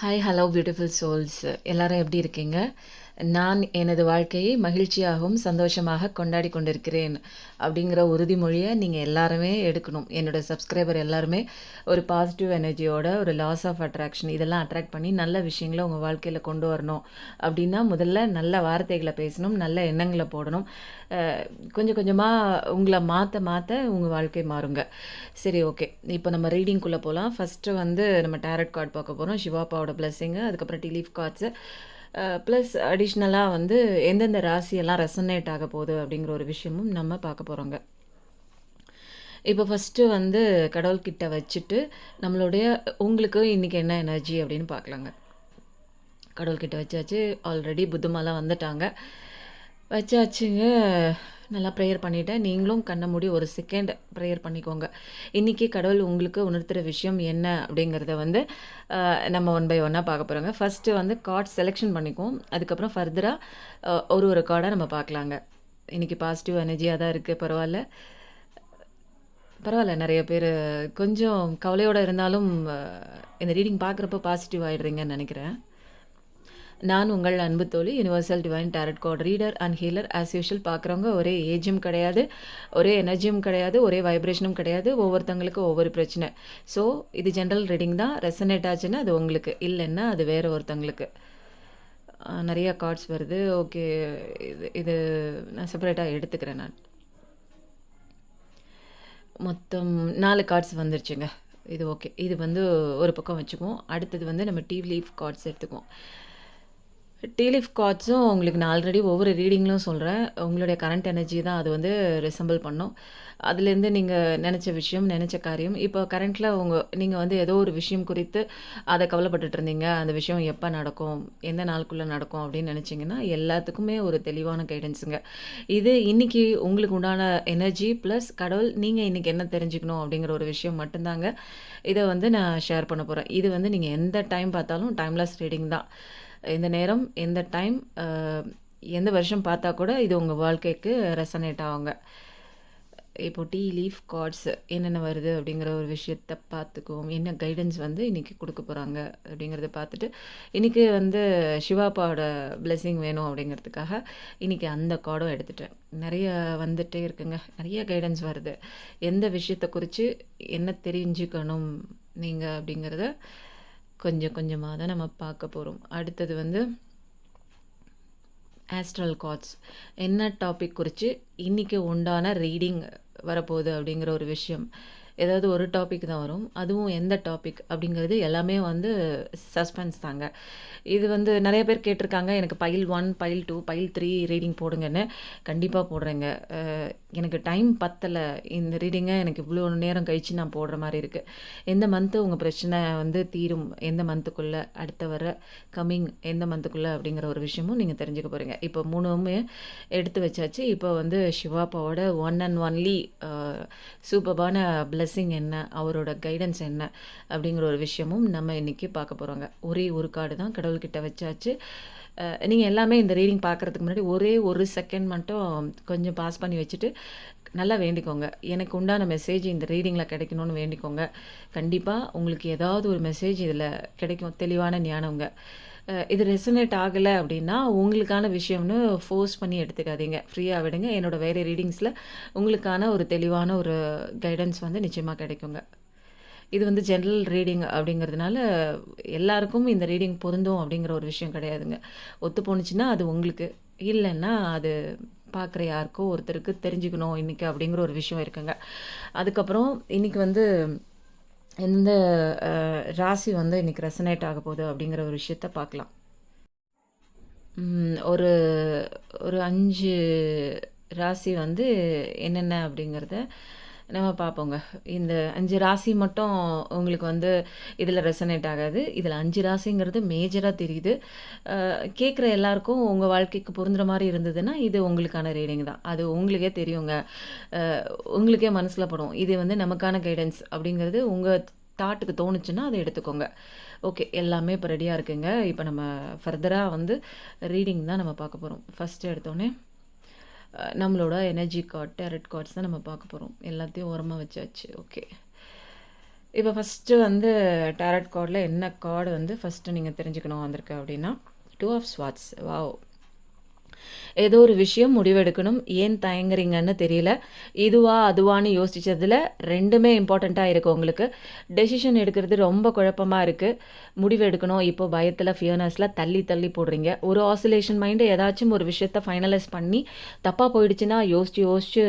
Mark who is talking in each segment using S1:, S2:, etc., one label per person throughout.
S1: Hi hello beautiful souls எல்லாரும் எப்படி இருக்கீங்க? நான் எனது வாழ்க்கையை மகிழ்ச்சியாகவும் சந்தோஷமாக கொண்டாடி கொண்டிருக்கிறேன் அப்படிங்கிற உறுதிமொழியை நீங்கள் எல்லாருமே எடுக்கணும். என்னோட சப்ஸ்கிரைபர் எல்லாருமே ஒரு பாசிட்டிவ் எனர்ஜியோட ஒரு லாஸ் ஆஃப் அட்ராக்ஷன் இதெல்லாம் அட்ராக்ட் பண்ணி நல்ல விஷயங்களை உங்கள் வாழ்க்கையில் கொண்டு வரணும். அப்படின்னா முதல்ல நல்ல வார்த்தைகளை பேசணும் நல்ல எண்ணங்களை போடணும். கொஞ்சம் கொஞ்சமாக உங்களை மாற்ற மாற்ற உங்கள் வாழ்க்கை மாறுங்க. சரி ஓகே இப்போ நம்ம ரீடிங்குள்ளே போகலாம் ஃபஸ்ட்டு வந்து நம்ம டேரட் கார்டு பார்க்க போகிறோம் சிவாப்பாவோட பிளஸ்ஸிங்கு அதுக்கப்புறம் டிலீஃப் கார்ட்ஸு ப்ளஸ் அடிஷ்னலாக வந்து எந்தெந்த ராசியெல்லாம் ரெசனேட் ஆக போகுது அப்படிங்கிற ஒரு விஷயமும் நம்ம பார்க்க போகிறோங்க இப்போ ஃபஸ்ட்டு வந்து கடவுள்கிட்ட வச்சுட்டு நம்மளுடைய உங்களுக்கு இன்றைக்கி என்ன எனர்ஜி அப்படின்னு பார்க்கலாங்க. கடவுள்கிட்ட வச்சாச்சு ஆல்ரெடி புத்தமாலாம் வந்துட்டாங்க. வச்சாச்சுங்க. நல்லா ப்ரேயர் பண்ணிட்டேன். நீங்களும் கண்ணை மூடி ஒரு செகண்ட் ப்ரேயர் பண்ணிக்கோங்க. இன்றைக்கி கடவுள் உங்களுக்கு உணர்த்துகிற விஷயம் என்ன அப்படிங்கிறத வந்து நம்ம ஒன் பை ஒன்னாக பார்க்க போகிறோங்க ஃபஸ்ட்டு வந்து கார்ட் செலெக்ஷன் பண்ணிக்குவோம். அதுக்கப்புறம் ஃபர்தராக ஒரு ஒரு கார்டாக நம்ம பார்க்கலாங்க. இன்றைக்கி பாசிட்டிவ் எனர்ஜியாக தான் இருக்குது பரவாயில்ல. பரவாயில்ல. நிறைய பேர் கொஞ்சம் கவலையோடு இருந்தாலும் இந்த ரீடிங் பார்க்குறப்ப பாசிட்டிவ் ஆகிடுறீங்கன்னு நினைக்கிறேன். நான் உங்கள் அன்பு தோழி universal divine tarot card reader and healer as usual பார்க்குறவங்க ஒரே ஏஜும் கிடையாது ஒரே எனர்ஜியும் கிடையாது ஒரே வைப்ரேஷனும் கிடையாது ஒவ்வொருத்தங்களுக்கும் ஒவ்வொரு பிரச்சனை. ஸோ இது ஜென்ரல் ரீடிங் தான். ரெசனேட் ஆச்சுன்னா அது உங்களுக்கு. இல்லைன்னா அது வேறு ஒருத்தங்களுக்கு. நிறையா கார்ட்ஸ் வருது. ஓகே இது இது நான் செப்பரேட்டாக எடுத்துக்கிறேன் நான். மொத்தம் நாலு கார்ட்ஸ் வந்துருச்சுங்க. இது ஓகே இது வந்து ஒரு பக்கம் வச்சுக்குவோம். அடுத்தது வந்து நம்ம டீ லீஃப் கார்ட்ஸ் எடுத்துக்குவோம். டீலீஃப் கார்ட்ஸும் உங்களுக்கு நான் ஆல்ரெடி ஒவ்வொரு ரீடிங்லும் சொல்கிறேன் உங்களுடைய கரண்ட் எனர்ஜி தான் அது வந்து ரிசம்பிள் பண்ணும். அதுலேருந்து நீங்கள் நினச்ச விஷயம் நினச்ச காரியம் இப்போ கரண்ட்டில் உங்கள் நீங்கள் வந்து ஏதோ ஒரு விஷயம் குறித்து அதை கவலைப்பட்டுட்டு இருந்தீங்க. அந்த விஷயம் எப்போ நடக்கும் எந்த நாளுக்குள்ளே நடக்கும் அப்படின்னு நினச்சிங்கன்னா எல்லாத்துக்குமே ஒரு தெளிவான கைடன்ஸுங்க இது இன்னைக்கு உங்களுக்கு உண்டான எனர்ஜி ப்ளஸ் கடவுள் நீங்கள் இன்றைக்கி என்ன தெரிஞ்சுக்கணும் அப்படிங்கிற ஒரு விஷயம் மட்டும்தாங்க. இதை வந்து நான் ஷேர் பண்ண போகிறேன் இது வந்து நீங்கள் எந்த டைம் பார்த்தாலும் டைம்லெஸ் ரீடிங் தான். இந்த நேரம் எந்த டைம் எந்த வருஷம் பார்த்தா கூட இது உங்கள் வாழ்க்கைக்கு ரெசனேட் ஆகுங்க. இப்போ டீ லீஃப் கார்ட்ஸ் என்னென்ன வருது அப்படிங்கிற ஒரு விஷயத்த பார்த்துக்குவோம். என்ன கைடன்ஸ் வந்து இன்றைக்கி கொடுக்க போகிறாங்க அப்படிங்கிறத பார்த்துட்டு இன்றைக்கி வந்து சிவாப்பாவோட blessing வேணும் அப்படிங்கிறதுக்காக இன்றைக்கி அந்த கார்டும் எடுத்துட்டேன். நிறைய வந்துட்டே இருக்குங்க. நிறைய கைடன்ஸ் வருது. எந்த விஷயத்தை குறித்து என்ன தெரிஞ்சுக்கணும் நீங்கள் அப்படிங்கிறத கொஞ்சம் கொஞ்சமாக தான் நம்ம பார்க்க போகிறோம் அடுத்தது வந்து ஆஸ்ட்ரல் கார்ட்ஸ் என்ன டாபிக் குறித்து இன்றைக்கி உண்டான ரீடிங் வரப்போகுது அப்படிங்கிற ஒரு விஷயம். ஏதாவது ஒரு டாபிக் தான் வரும். அதுவும் எந்த டாபிக் அப்படிங்கிறது எல்லாமே வந்து சஸ்பென்ஸ் தாங்க. இது வந்து நிறைய பேர் கேட்டிருக்காங்க எனக்கு pile one pile two pile three reading போடுங்கன்னு. கண்டிப்பாக போடுறேங்க. எனக்கு டைம் பத்தலை. இந்த ரீடிங்கை எனக்கு இவ்வளோ நேரம் கழித்து நான் போடுற மாதிரி இருக்குது எந்த மந்த்து உங்கள் பிரச்சனை வந்து தீரும்? எந்த மந்த்துக்குள்ளே அடுத்த வர கம்மிங் எந்த மந்த்துக்குள்ளே அப்படிங்கிற ஒரு விஷயமும் நீங்கள் தெரிஞ்சுக்க போகிறீங்க இப்போ மூணுமே எடுத்து வச்சாச்சு. இப்போ வந்து சிவாப்பாவோட ஒன் அண்ட் ஒன்லி சூப்பர்பான blessing என்ன அவரோட கைடன்ஸ் என்ன அப்படிங்கிற ஒரு விஷயமும் நம்ம இன்றைக்கி பார்க்க போகிறோங்க ஒரே ஒரு கார்டு தான் கடவுள்கிட்ட வச்சாச்சு. நீங்கள் எல்லாமே இந்த ரீடிங் பார்க்குறதுக்கு முன்னாடி ஒரே ஒரு செகண்ட் மட்டும் கொஞ்சம் பாஸ் பண்ணி வச்சுட்டு நல்லா வேண்டிக்கோங்க. எனக்கு உண்டான மெசேஜ் இந்த ரீடிங்கில் கிடைக்கணும்னு வேண்டிக்கோங்க. கண்டிப்பாக உங்களுக்கு ஏதாவது ஒரு மெசேஜ் இதில் கிடைக்கும். தெளிவான ஞானங்க. இது ரெசனேட் ஆகலை அப்படின்னா உங்களுக்கான விஷயம்னு ஃபோர்ஸ் பண்ணி எடுத்துக்காதீங்க. ஃப்ரீயாக விடுங்க. என்னோட வேறு ரீடிங்ஸில் உங்களுக்கான ஒரு தெளிவான ஒரு கைடன்ஸ் வந்து நிச்சயமாக கிடைக்குங்க. இது வந்து ஜென்ரல் ரீடிங் அப்படிங்கிறதுனால எல்லாருக்கும் இந்த ரீடிங் பொருந்தும் அப்படிங்கிற ஒரு விஷயம் கிடையாதுங்க. ஒத்து போணுச்சுன்னா அது உங்களுக்கு. இல்லைன்னா அது பார்க்குற யாருக்கோ ஒருத்தருக்கு தெரிஞ்சுக்கணும் இன்றைக்கி அப்படிங்கிற ஒரு விஷயம் இருக்குங்க. அதுக்கப்புறம் இன்றைக்கி வந்து எந்த அஹ், ராசி வந்து இன்னைக்கு ரெசனேட் ஆக போகுது அப்படிங்கிற ஒரு விஷயத்த பார்க்கலாம். ஒரு ஒரு அஞ்சு ராசி வந்து என்னென்ன அப்படிங்கிறத நம்ம பார்ப்போங்க. இந்த அஞ்சு ராசி மட்டும் உங்களுக்கு வந்து இதில் ரெசனேட் ஆகாது. இதில் அஞ்சு ராசிங்கிறது மேஜராக தெரியுது. கேட்குற எல்லாருக்கும் உங்கள் வாழ்க்கைக்கு பொருந்துற மாதிரி இருந்ததுன்னா இது உங்களுக்கான ரீடிங் தான். அது உங்களுக்கே தெரியுங்க. உங்களுக்கே மனசில் படும். இது வந்து நமக்கான கைடன்ஸ் அப்படிங்கிறது உங்கள் தாட்டுக்கு தோணுச்சுன்னா அதை எடுத்துக்கோங்க. ஓகே எல்லாமே இப்போ ரெடியாக இருக்குங்க. இப்போ நம்ம ஃபர்தராக வந்து ரீடிங் தான் நம்ம பார்க்க போகிறோம் ஃபஸ்ட்டு எடுத்தோடனே நம்மளோட எனர்ஜி கார்ட் டேரட் கார்ட்ஸ் தான் நம்ம பார்க்க போகிறோம் எல்லாத்தையும் ஓரமாக வச்சாச்சு. ஓகே இப்போ ஃபஸ்ட்டு வந்து டேரட் கார்டில் என்ன கார்டு வந்து ஃபஸ்ட்டு நீங்கள் தெரிஞ்சுக்கணும் வந்திருக்கு அப்படின்னா டூ ஆஃப் ஸ்வாட்ஸ் வாவ் ஏதோ ஒரு விஷயம் முடிவெடுக்கணும். ஏன் தயங்குறீங்கன்னு தெரியல. இதுவா அதுவான்னு யோசிச்சதில் ரெண்டுமே இம்பார்ட்டண்ட்டாக இருக்குது உங்களுக்கு. டெசிஷன் எடுக்கிறது ரொம்ப குழப்பமாக இருக்குது முடிவெடுக்கணும் இப்போ பயத்தில் ஃபியர்னஸில் தள்ளி தள்ளி போடுறீங்க. ஒரு ஆசிலேஷன் மைண்டு ஏதாச்சும் ஒரு விஷயத்த ஃபைனலைஸ் பண்ணி தப்பாக போயிடுச்சுன்னா யோசிச்சு யோசிச்சு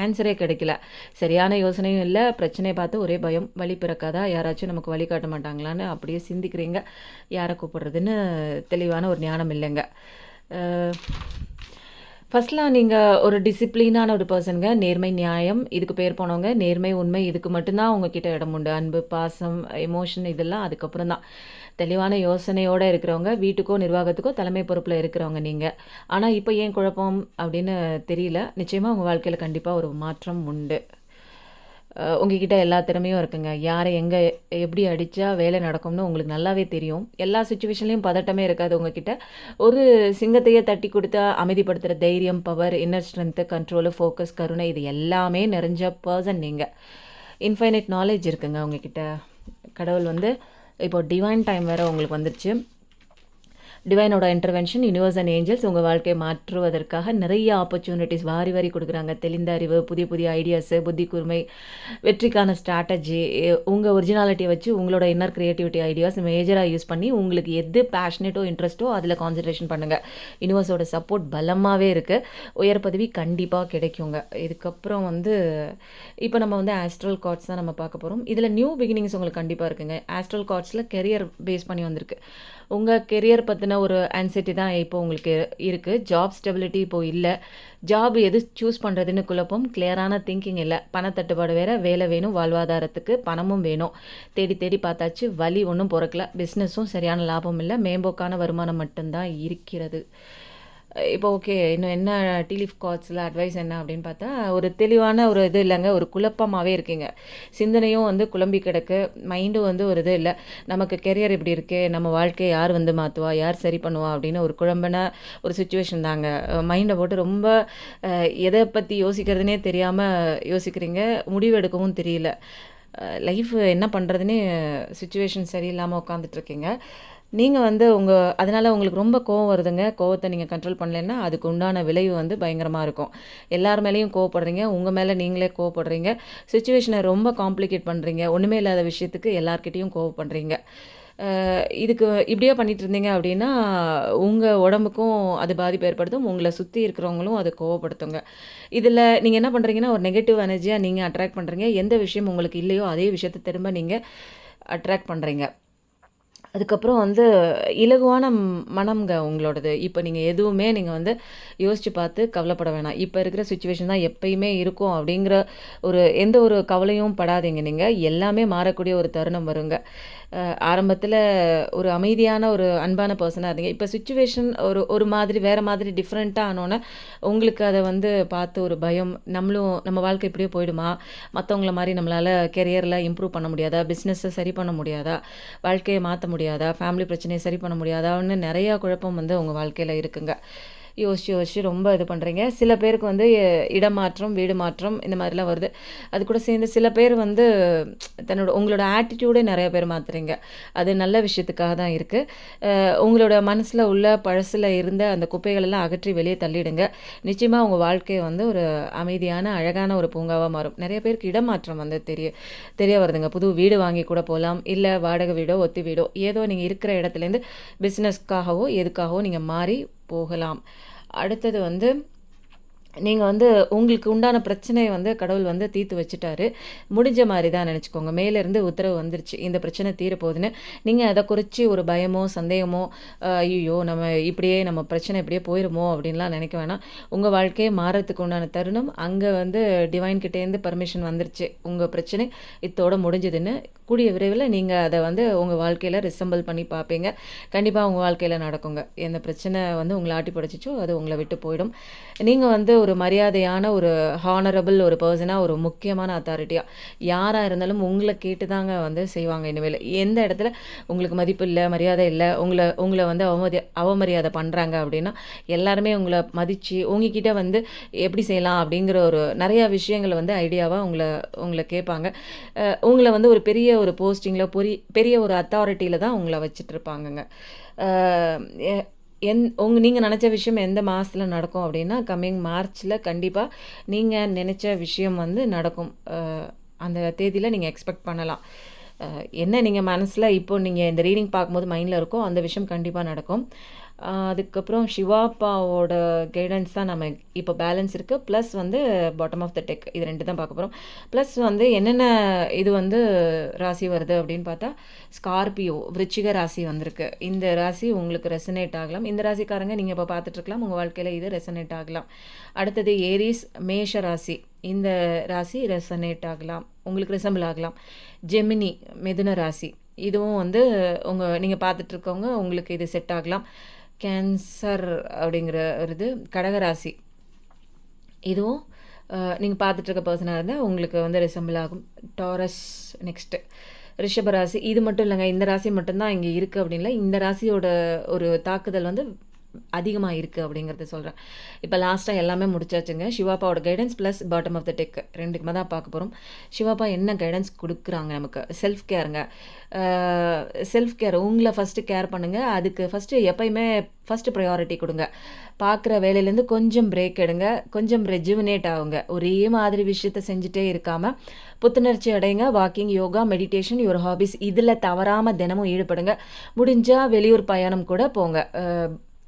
S1: ஆன்சரே கிடைக்கல. சரியான யோசனையும் இல்லை. பிரச்சனையை பார்த்து ஒரே பயம். வழி பிறக்காதா? யாராச்சும் நமக்கு வழி காட்ட மாட்டாங்களான்னு அப்படியே சிந்திக்கிறீங்க. யாரை கூப்பிடுறதுன்னு தெளிவான ஒரு ஞானம் இல்லைங்க. ஃபஸ்ட்லாம் நீங்கள் ஒரு டிசிப்ளினான ஒரு பர்சனுங்க நேர்மை நியாயம் இதுக்கு பேர் போனவங்க நேர்மை உண்மை இதுக்கு மட்டும்தான் உங்ககிட்ட இடம் உண்டு. அன்பு பாசம் எமோஷன் இதெல்லாம் அதுக்கப்புறம் தான். தெளிவான யோசனையோடு இருக்கிறவங்க வீட்டுக்கோ நிர்வாகத்துக்கோ தலைமை பொறுப்பில் இருக்கிறவங்க நீங்கள் ஆனால் இப்போ ஏன் குழப்பம் அப்படின்னு தெரியல. நிச்சயமாக உங்கள் வாழ்க்கையில் கண்டிப்பாக ஒரு மாற்றம் உண்டு. உங்ககிட்ட எல்லா திறமையும் இருக்குங்க. யாரை எங்கே எப்படி அடித்தா வேலை நடக்கும்னு உங்களுக்கு நல்லாவே தெரியும். எல்லா சுச்சுவேஷன்லேயும் பதட்டமே இருக்காது உங்ககிட்ட. ஒரு சிங்கத்தையே தட்டி கொடுத்தா அமைதிப்படுத்துகிற தைரியம் power inner strength control focus கருணை இது எல்லாமே நிறைஞ்ச பர்சன் நீங்கள் இன்ஃபைனைட் நாலேஜ் இருக்குங்க உங்ககிட்ட. கடவுள் வந்து இப்போ டிவைன் டைம் வேறு உங்களுக்கு வந்துருச்சு. டிவைனோட இன்டர்வென்ஷன் யூனிவர்ஸ் அண்ட் ஏஞ்சல்ஸ் உங்கள் வாழ்க்கையை மாற்றுவதற்காக நிறைய ஆப்பர்ச்சுனிட்டிஸ் வாரி வாரி கொடுக்குறாங்க. தெளிந்த அறிவு புதிய புதிய ஐடியாஸு புத்தி கூர்மை வெற்றிக்கான ஸ்ட்ராட்டஜி உங்கள் ஒரிஜினாலிட்டியை வச்சு உங்களோட இன்னர் க்ரியேட்டிவிட்டி ஐடியாஸ் மேஜராக யூஸ் பண்ணி உங்களுக்கு எது பேஷனேட்டோ இன்ட்ரெஸ்ட்டோ அதில் கான்சன்ட்ரேஷன் பண்ணுங்கள் யூனிவர்ஸோட சப்போர்ட் பலமாகவே இருக்குது உயர் பதவி கண்டிப்பாக கிடைக்குங்க. இதுக்கப்புறம் வந்து இப்போ நம்ம வந்து ஆஸ்ட்ரல் கார்ட்ஸ் தான் நம்ம பார்க்க போகிறோம் இதில் நியூ பிகினிங்ஸ் உங்களுக்கு கண்டிப்பாக இருக்குங்க. ஆஸ்ட்ரல் கார்ட்ஸில் கெரியர் பேஸ் பண்ணி வந்திருக்கு. உங்கள் கெரியர் பற்றின ஒரு ஆன்சைட்டி தான் இப்போ உங்களுக்கு இருக்குது ஜாப் ஸ்டெபிலிட்டி இப்போது இல்லை. ஜாப் எது சூஸ் பண்ணுறதுன்னு குழப்பம். கிளியரான திங்கிங் இல்லை. பணத்தட்டுப்பாடு வேறு வேலை வேணும் வாழ்வாதாரத்துக்கு பணமும் வேணும். தேடி தேடி பார்த்தாச்சு வழி ஒன்றும் பிறக்கல. பிஸ்னஸும் சரியான லாபம் இல்லை. மேம்போக்கான வருமானம் மட்டும்தான் இருக்கிறது. இப்போ ஓகே இன்னும் என்ன டீலிஃப் காட்ஸில் அட்வைஸ் என்ன அப்படின்னு பார்த்தா ஒரு தெளிவான ஒரு இது இல்லைங்க ஒரு குழப்பமாகவே இருக்கீங்க. சிந்தனையும் வந்து குழம்பி கிடக்கு மைண்டும் வந்து ஒரு இது இல்லை. நமக்கு கெரியர் இப்படி இருக்கே நம்ம வாழ்க்கையை யார் வந்து மாற்றுவா யார் சரி பண்ணுவா அப்படின்னு ஒரு குழம்பின ஒரு சுச்சுவேஷன் தாங்க. மைண்டை போட்டு ரொம்ப எதை பற்றி யோசிக்கிறதுனே தெரியாமல் யோசிக்கிறீங்க முடிவு எடுக்கவும் தெரியல. லைஃப் என்ன பண்ணுறதுனே சுச்சுவேஷன் சரியில்லாமல் உட்காந்துட்ருக்கீங்க நீங்கள் வந்து உங்கள் அதனால் உங்களுக்கு ரொம்ப கோவம் வருதுங்க. கோவத்தை நீங்கள் கண்ட்ரோல் பண்ணலைன்னா அதுக்கு உண்டான விளைவு வந்து பயங்கரமாக இருக்கும். எல்லார் மேலேயும் கோவப்படுறீங்க உங்கள் மேலே நீங்களே கோவப்படுறீங்க. சுச்சுவேஷனை ரொம்ப காம்ப்ளிகேட் பண்ணுறீங்க ஒன்றுமே இல்லாத விஷயத்துக்கு எல்லார்கிட்டேயும் கோவப்படுறீங்க. இதுக்கு இப்படியே பண்ணிட்டு இருந்தீங்க அப்படின்னா உங்கள் உடம்புக்கும் அது பாதிப்பு ஏற்படுத்தும் உங்களை சுற்றி இருக்கிறவங்களும் அது கோவப்படுத்துங்க. இதில் நீங்கள் என்ன பண்ணுறீங்கன்னா ஒரு நெகட்டிவ் எனர்ஜியாக நீங்கள் அட்ராக்ட் பண்ணுறீங்க எந்த விஷயம் உங்களுக்கு இல்லையோ அதே விஷயத்தை திரும்ப நீங்கள் அட்ராக்ட் பண்ணுறீங்க அதுக்கப்புறம் வந்து இலகுவான மனம்ங்க உங்களோடது. இப்போ நீங்கள் எதுவுமே நீங்கள் வந்து யோசித்து பார்த்து கவலைப்பட வேணாம். இப்போ இருக்கிற சுச்சுவேஷன் தான் எப்பயுமே இருக்கும் அப்படிங்கிற ஒரு எந்த ஒரு கவலையும் படாதீங்க நீங்கள் எல்லாமே மாறக்கூடிய ஒரு தருணம் வருங்க. ஆரம்பத்தில் ஒரு அமைதியான ஒரு அன்பான பர்சனாக இருந்தீங்க. இப்போ சுச்சுவேஷன் ஒரு ஒரு மாதிரி வேறு மாதிரி டிஃப்ரெண்ட்டாக ஆனோன்னே உங்களுக்கு அதை வந்து பார்த்து ஒரு பயம் நம்மளும் நம்ம வாழ்க்கை இப்படியே போயிடுமா? மற்றவங்கள மாதிரி நம்மளால் கெரியரில் இம்ப்ரூவ் பண்ண முடியாதா? பிஸ்னஸை சரி பண்ண முடியாதா? வாழ்க்கையை மாற்ற முடியாதா? ஃபேமிலி பிரச்சனையை சரி பண்ண முடியாதான்னு நிறையா குழப்பம் வந்து உங்கள் வாழ்க்கையில் இருக்குங்க. யோசிச்சு யோசிச்சு ரொம்ப இது பண்ணுறீங்க சில பேருக்கு வந்து இடமாற்றம் வீடு மாற்றம் இந்த மாதிரிலாம் வருது. அது கூட சேர்ந்து சில பேர் வந்து தன்னோட உங்களோட ஆட்டிடியூடே நிறைய பேர் மாற்றுறீங்க அது நல்ல விஷயத்துக்காக தான் இருக்குது உங்களோட மனசில் உள்ள பழசில் இருந்த அந்த குப்பைகளெல்லாம் அகற்றி வெளியே தள்ளிடுங்க. நிச்சயமாக உங்கள் வாழ்க்கையை வந்து ஒரு அமைதியான அழகான ஒரு பூங்காவாக மாறும். நிறைய பேருக்கு இடமாற்றம் வந்து தெரிய தெரிய வருதுங்க. புது வீடு வாங்கி கூட போகலாம் இல்லை வாடகை வீடோ ஒத்தி வீடோ ஏதோ நீங்கள் இருக்கிற இடத்துலேருந்து பிஸ்னஸ்க்காகவோ எதுக்காகவோ நீங்கள் மாறி போகலாம். அடுத்தது வந்து நீங்கள் வந்து உங்களுக்கு உண்டான பிரச்சனையை வந்து கடவுள் வந்து தீர்த்து வச்சுட்டாரு. முடிஞ்ச மாதிரி தான் நினச்சிக்கோங்க. மேலேருந்து உத்தரவு வந்துருச்சு. இந்த பிரச்சனை தீரப்போகுதுன்னு நீங்கள் அதை குறித்து ஒரு பயமோ சந்தேகமோ ஐயோ நம்ம இப்படியே நம்ம பிரச்சனை இப்படியே போயிடுமோ அப்படின்லாம் நினைக்க வேணாம். உங்கள் வாழ்க்கையை மாறத்துக்கு உண்டான தருணம். அங்கே வந்து டிவைன் கிட்டேருந்து பர்மிஷன் வந்துருச்சு. உங்கள் பிரச்சனை இதோட முடிஞ்சதுன்னு கூடிய விரைவில் நீங்கள் அதை வந்து உங்கள் வாழ்க்கையில் ரிசம்பிள் பண்ணி பார்ப்பீங்க. கண்டிப்பாக உங்கள் வாழ்க்கையில் நடக்குங்க. எந்த பிரச்சனை வந்து உங்களை ஆட்டி படைச்சிச்சோ அது உங்களை விட்டு போயிடும். நீங்கள் வந்து ஒரு ஒரு மரியாதையான ஒரு ஹானரபிள் ஒரு பர்சனாக ஒரு முக்கியமான அத்தாரிட்டியாக யாராக இருந்தாலும் உங்களை கேட்டு தாங்க வந்து செய்வாங்க இனிமேல். எந்த இடத்துல உங்களுக்கு மதிப்பு இல்லை மரியாதை இல்லை உங்களை உங்களை வந்து அவமதி அவமரியாதை பண்ணுறாங்க அப்படின்னா எல்லாருமே உங்களை மதித்து உங்ககிட்ட வந்து எப்படி செய்யலாம் அப்படிங்கிற ஒரு நிறையா விஷயங்களை வந்து ஐடியாவாக உங்களை உங்களை கேட்பாங்க. உங்களை வந்து ஒரு பெரிய ஒரு போஸ்டிங்கில் பொரி பெரிய ஒரு அத்தாரிட்டியில் தான் உங்களை வச்சிட்ருப்பாங்கங்க என் உங்கள் நீங்கள் நினச்ச விஷயம் எந்த மாதத்தில் நடக்கும் அப்படின்னா கம்மிங் மார்ச்சில் கண்டிப்பாக நீங்கள் நினச்ச விஷயம் வந்து நடக்கும். அந்த தேதியில் நீங்கள் எக்ஸ்பெக்ட் பண்ணலாம். என்ன நீங்கள் மனசில் இப்போ நீங்கள் இந்த ரீடிங் பார்க்கும்போது மைண்டில் இருக்கோ அந்த விஷயம் கண்டிப்பாக நடக்கும். அதுக்கப்புறம் சிவாப்பாவோட கைடன்ஸ் தான் நம்ம இப்போ பேலன்ஸ் இருக்குது ப்ளஸ் வந்து பாட்டம் ஆஃப் த டெக் இது ரெண்டு தான் பார்க்க போகிறோம் ப்ளஸ் வந்து என்னென்ன இது வந்து ராசி வருது அப்படின்னு பார்த்தா ஸ்கார்பியோ விருச்சிக ராசி வந்திருக்கு. இந்த ராசி உங்களுக்கு ரெசனேட் ஆகலாம். இந்த ராசிக்காரங்க நீங்கள் இப்போ பார்த்துட்ருக்கலாம் உங்கள் வாழ்க்கையில் இது ரெசனேட் ஆகலாம். அடுத்தது ஏரிஸ் மேஷ ராசி. இந்த ராசி ரெசனேட் ஆகலாம். உங்களுக்கு ரிசம்பிள் ஆகலாம். ஜெமினி மிதுன ராசி. இதுவும் வந்து உங்கள் நீங்கள் பார்த்துட்ருக்கவங்க உங்களுக்கு இது செட் ஆகலாம். கேன்சர் அப்படிங்கிற ஒரு இது கடகராசி. இதுவும் நீங்கள் பார்த்துட்ருக்க பர்சனாக இருந்தால் உங்களுக்கு வந்து ரிசம்பிள் ஆகும். டாரஸ் நெக்ஸ்ட்டு ரிஷபராசி இது மட்டும் இல்லைங்க இந்த ராசி மட்டும்தான் இங்கே இருக்குது அப்படின்ல இந்த ராசியோட ஒரு தாக்குதல் வந்து அதிகமாக இருக்குது அப்படிங்கிறத சொல்கிறேன் இப்போ லாஸ்ட்டாக எல்லாமே முடிச்சாச்சுங்க. சிவாப்பாவோட guidance plus bottom of the deck ரெண்டுக்குமே தான் பார்க்க போகிறோம் சிவாப்பா என்ன கைடன்ஸ் கொடுக்குறாங்க நமக்கு? செல்ஃப் கேருங்க செல்ஃப் கேர் உங்களை ஃபஸ்ட்டு கேர் பண்ணுங்கள் அதுக்கு ஃபஸ்ட்டு எப்பயுமே ஃபஸ்ட்டு ப்ரையாரிட்டி கொடுங்க. பார்க்குற வேலையிலேருந்து கொஞ்சம் பிரேக் எடுங்க. கொஞ்சம் ரெஜுவினேட் ஆகுங்க. ஒரே மாதிரி விஷயத்த செஞ்சுட்டே இருக்காமல் புத்துணர்ச்சி அடைங்க. Walking yoga meditation your hobbies இதில் தவறாமல் தினமும் ஈடுபடுங்க. முடிஞ்சால் வெளியூர் பயணம் கூட போங்க.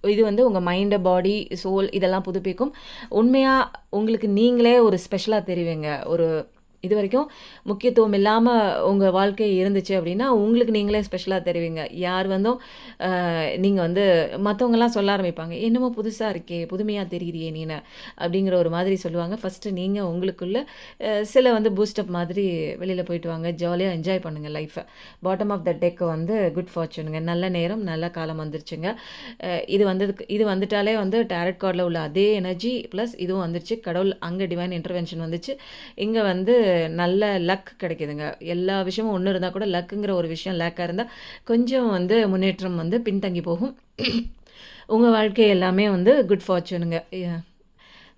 S1: இது வந்து உங்கள் மைண்டு பாடி சோல் இதெல்லாம் புதுப்பிக்கும். உண்மையாக உங்களுக்கு நீங்களே ஒரு ஸ்பெஷலாக தெரிவிங்க. ஒரு இது வரைக்கும் முக்கியத்துவம் இல்லாமல் உங்கள் வாழ்க்கை இருந்துச்சு அப்படின்னா உங்களுக்கு நீங்களே ஸ்பெஷலாக தெரிவிங்க. யார் வந்தும் நீங்கள் வந்து மற்றவங்கலாம் சொல்ல ஆரம்பிப்பாங்க. என்னமோ புதுசாக இருக்கே புதுமையாக தெரியுறியே நீனை அப்படிங்கிற ஒரு மாதிரி சொல்லுவாங்க. ஃபஸ்ட்டு நீங்கள் உங்களுக்குள்ள சில வந்து பூஸ்டப் மாதிரி வெளியில் போயிட்டு வாங்க. ஜாலியாக என்ஜாய் பண்ணுங்கள் லைஃப்பை பாட்டம் ஆஃப் த டெக் வந்து குட் ஃபார்ச்சுனுங்க நல்ல நேரம் நல்ல காலம் வந்துருச்சுங்க. இது வந்ததுக்கு இது வந்துட்டாலே வந்து டேரட் கார்டில் உள்ள அதே எனர்ஜி ப்ளஸ் இதுவும் வந்துருச்சு. கடவுள் அங்கே டிவைன் இன்டர்வென்ஷன் வந்துச்சு. இங்கே வந்து நல்ல லக் கிடைக்கிதுங்க. எல்லா விஷயமும் ஒன்று இருந்தால் கூட லக்குங்கிற ஒரு விஷயம் லேக்காக இருந்தால் கொஞ்சம் வந்து முன்னேற்றம் வந்து பின்தங்கி போகும். உங்கள் வாழ்க்கை எல்லாமே வந்து குட் ஃபார்ச்சூனுங்க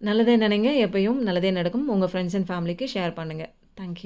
S1: நல்லதே நினைங்க எப்பயும் நல்லதே நடக்கும். உங்கள் ஃப்ரெண்ட்ஸ் அண்ட் ஃபேமிலிக்கு ஷேர் பண்ணுங்கள் தேங்க்யூ